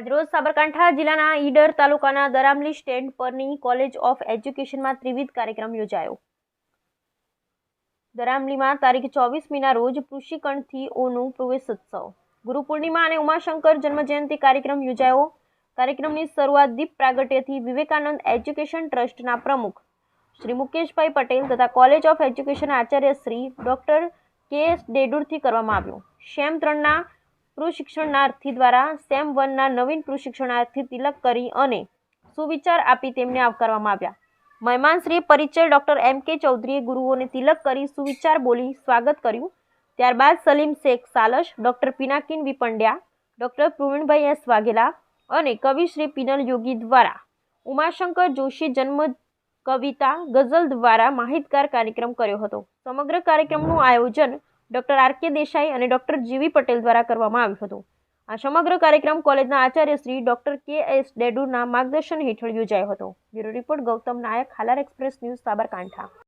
આજરોજ સાબરકાંઠા જિલ્લાના ઈડર તાલુકાના દરામલી સ્ટેન્ડ પરની કોલેજ ઓફ એજ્યુકેશનમાં ત્રિવિધ કાર્યક્રમ યોજાયો. દરામલીમાં તારીખ ચોવીસમીના રોજ કૃષિકણથી ઓનું પ્રવેશોત્સવ ગુરુ પૂર્ણિમા અને ઉમાશંકર જન્મજયંતિ કાર્યક્રમ યોજાયો. કાર્યક્રમની શરૂઆત દીપ પ્રાગટ્યથી વિવેકાનંદ એજ્યુકેશન ટ્રસ્ટના પ્રમુખ શ્રી મુકેશભાઈ પટેલ તથા કોલેજ ઓફ એજ્યુકેશન આચાર્ય શ્રી ડોક્ટર કે એસ ડેડુરથી કરવામાં આવ્યું. શેમ ત્રણના પ્રશિક્ષણાર્થી દ્વારા સેમ વનના નવીન પ્રશિક્ષણાર્થી તિલક કરી અને સુવિચાર આપી તેમને આવકારવામાં આવ્યા. મહેમાનશ્રીએ પરિચય ડોક્ટર એમ કે ચૌધરીએ ગુરુઓને તિલક કરી સુવિચાર બોલી સ્વાગત કર્યું. ત્યારબાદ Salim Shaikh સાલસ doctor Pinakin V Pandya doctor Pravinbhai S Vaghela અને કવિ શ્રી પિનલ યોગી દ્વારા ઉમાશંકર જોશી જન્મ કવિતા ગઝલ દ્વારા માહિતગાર કાર્યક્રમ કર્યો હતો. સમગ્ર કાર્યક્રમનું આયોજન ડોક્ટર આર કે દેસાઈ અને ડૉક્ટર જીવી પટેલ દ્વારા કરવામાં આવ્યું હતું. આ સમગ્ર કાર્યક્રમ કોલેજના આચાર્ય શ્રી ડોક્ટર કે એસ ડેડુના માર્ગદર્શન હેઠળ યોજાયો હતો. Bureau report Gautam Nayak, Halar express news Sabarkantha.